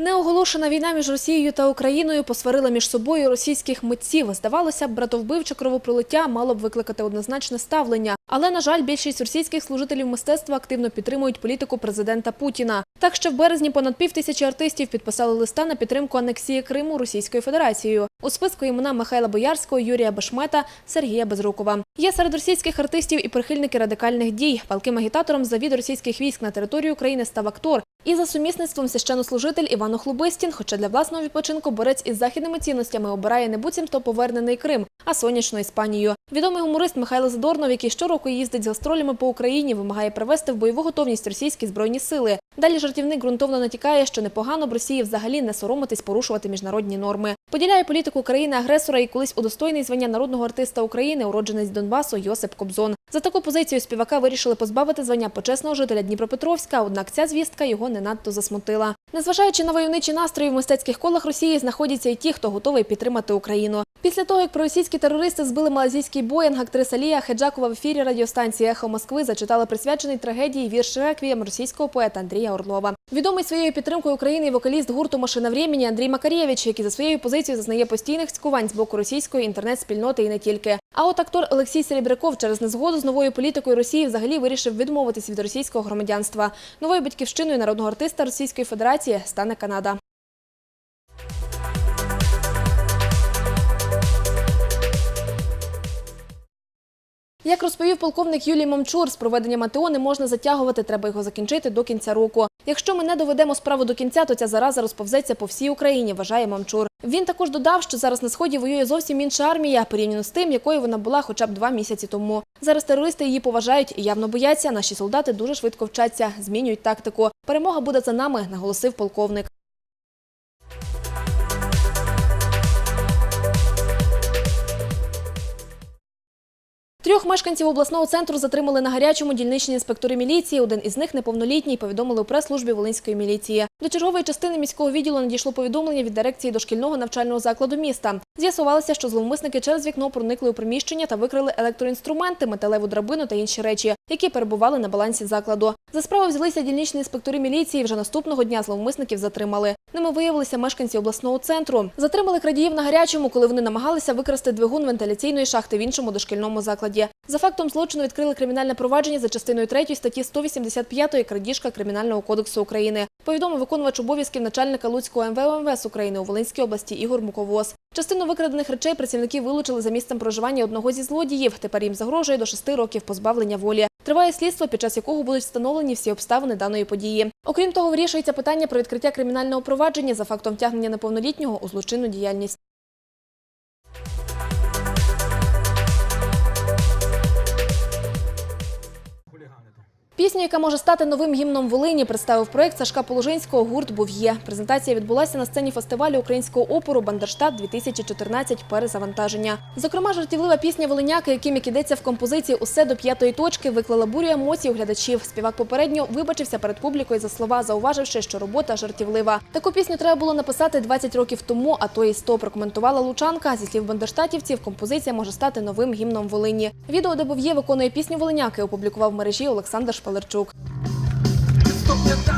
Неоголошена війна між Росією та Україною посварила між собою російських митців. Здавалося б, братовбивче кровопролиття мало б викликати однозначне ставлення. Але, на жаль, більшість російських служителів мистецтва активно підтримують політику президента Путіна. Так що в березні понад пів тисячі артистів підписали листа на підтримку анексії Криму Російською Федерацією. У списку імена Михайла Боярського, Юрія Башмета, Сергія Безрукова. Є серед російських артистів і прихильники радикальних дій. Палким агітатором за від російських військ на територію України став актор. І за сумісництвом священнослужитель Іван Охлобистін, хоча для власного відпочинку борець із західними цінностями обирає не буцімто повернений Крим, а сонячну Іспанію. Відомий гуморист Михайло Задорнов, який щороку їздить з гастролями по Україні, вимагає привести в бойову готовність російські збройні сили. Далі жартівник ґрунтовно натякає, що непогано б Росії взагалі не соромитись порушувати міжнародні норми. Поділяє політику країни-агресора і колись удостойний звання народного артиста України, уродженець Донбасу Йосип Кобзон. За таку позицію співака вирішили позбавити звання почесного жителя Дніпропетровська, однак ця звістка його не надто засмутила. Незважаючи на войовничі настрої в мистецьких колах Росії, знаходяться і ті, хто готовий підтримати Україну. Після того, як проросійські терористи збили малазійський боїнг, актриса Лія Хеджакова в ефірі радіостанції Ехо Москви зачитала присвячений трагедії вірш реквієм російського поета Андрія Орлова. Відомий своєю підтримкою України і вокаліст гурту Машина времени Андрій Макарєвич, який за своєю позицією зазнає постійних цькувань з боку російської інтернет-спільноти і не тільки. А от актор Олексій Серебряков через незгоду з новою політикою Росії взагалі вирішив відмовитись від російського громадянства. Новою батьківщиною народного артиста Російської Федерації стане Канада. Як розповів полковник Юлій Мамчур, з проведенням АТО не можна затягувати, треба його закінчити до кінця року. Якщо ми не доведемо справу до кінця, то ця зараза розповзеться по всій Україні, вважає Мамчур. Він також додав, що зараз на сході воює зовсім інша армія, порівняно з тим, якою вона була хоча б два місяці тому. Зараз терористи її поважають і явно бояться. Наші солдати дуже швидко вчаться, змінюють тактику. Перемога буде за нами, наголосив полковник. Трьох мешканців обласного центру затримали на гарячому дільничні інспектори міліції. Один із них неповнолітній, повідомили у прес-службі Волинської міліції. До чергової частини міського відділу надійшло повідомлення від дирекції дошкільного навчального закладу міста. З'ясувалося, що зловмисники через вікно проникли у приміщення та викрили електроінструменти, металеву драбину та інші речі, які перебували на балансі закладу. За справу взялися дільничні інспектори міліції. Вже наступного дня зловмисників затримали. Ними виявилися мешканці обласного центру. Затримали крадіїв на гарячому, коли вони намагалися викрасти двигун вентиляційної шахти в іншому дошкільному закладі. За фактом злочину відкрили кримінальне провадження за частиною 3 статті 185 крадіжка Кримінального кодексу України. Повідомив виконувач обов'язків начальника Луцького МВ ОМВС України у Волинській області Ігор Муковоз. Частину викрадених речей працівники вилучили за місцем проживання одного зі злодіїв. Тепер їм загрожує до 6 років позбавлення волі. Триває слідство, під час якого будуть встановлені всі обставини даної події. Окрім того, вирішується питання про відкриття кримінального провадження за фактом тягнення неповнолітнього у злочинну діяльність. Пісню, яка може стати новим гімном Волині, представив проект Сашка Положинського гурт Був'є. Презентація відбулася на сцені фестивалю українського опору Бандерштат 2014 перезавантаження. Зокрема, жартівлива пісня Волиняки, яким як ідеться в композиції Усе до п'ятої точки виклала бурю емоцій у глядачів. Співак попередньо вибачився перед публікою за слова, зауваживши, що робота жартівлива. Таку пісню треба було написати 20 років тому, а то і 100, прокоментувала Лучанка. Зі слів бандерштатівців, композиція може стати новим гімном Волині. Відео, де Був'є виконує пісню Волиняки, опублікував в мережі Олександр Шпалерчук. Стопня та